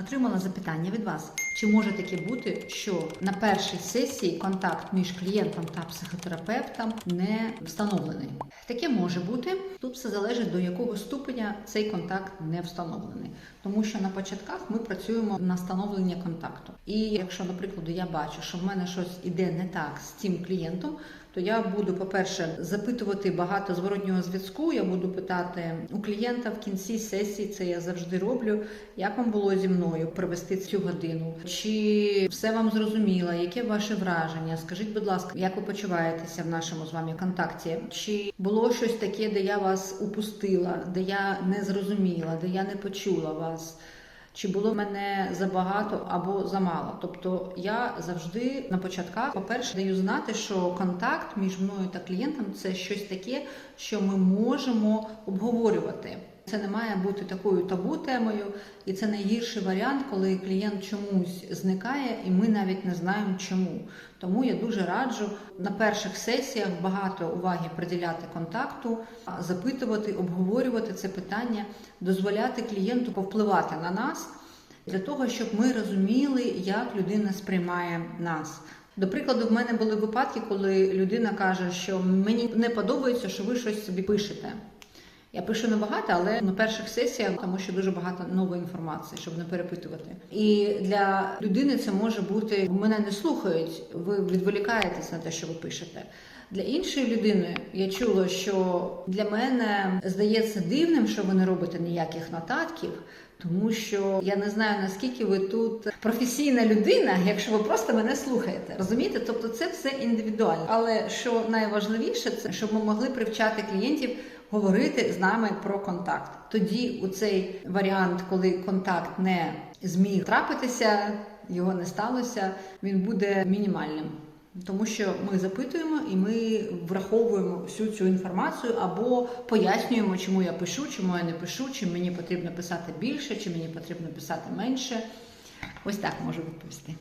Отримала запитання від вас. Чи може таке бути, що на першій сесії контакт між клієнтом та психотерапевтом не встановлений? Таке може бути. Тут все залежить до якого ступеня цей контакт не встановлений. Тому що на початках ми працюємо на встановлення контакту. І якщо, наприклад, я бачу, що в мене щось іде не так з цим клієнтом, то я буду, по-перше, запитувати багато зворотнього зв'язку. Я буду питати у клієнта в кінці сесії, це я завжди роблю. Як вам було зі мною провести цю годину? Чи все вам зрозуміло? Яке ваше враження? Скажіть, будь ласка, як ви почуваєтеся в нашому з вами контакті? Чи було щось таке, де я вас упустила, де я не зрозуміла, де я не почула вас? Чи було мене забагато або замало? Тобто я завжди на початках, по-перше, даю знати, що контакт між мною та клієнтом це щось таке, що ми можемо обговорювати. Це не має бути такою табу темою, і це найгірший варіант, коли клієнт чомусь зникає, і ми навіть не знаємо чому. Тому я дуже раджу на перших сесіях багато уваги приділяти контакту, запитувати, обговорювати це питання, дозволяти клієнту повпливати на нас для того, щоб ми розуміли, як людина сприймає нас. До прикладу, в мене були випадки, коли людина каже, що мені не подобається, що ви щось собі пишете. Я пишу небагато, але на перших сесіях, тому що дуже багато нової інформації, щоб не перепитувати. І для людини це може бути мене не слухають, ви відволікаєтесь на те, що ви пишете. Для іншої людини я чула, що для мене здається дивним, що ви не робите ніяких нотатків. Тому що я не знаю наскільки ви тут професійна людина, якщо ви просто мене слухаєте. Розумієте? Тобто це все індивідуально. Але що найважливіше, це щоб ми могли привчати клієнтів говорити з нами про контакт. Тоді у цей варіант, коли контакт не зміг трапитися, його не сталося, він буде мінімальним. Тому що ми запитуємо і ми враховуємо всю цю інформацію або пояснюємо, чому я пишу, чому я не пишу, чи мені потрібно писати більше, чи мені потрібно писати менше. Ось так можу відповісти.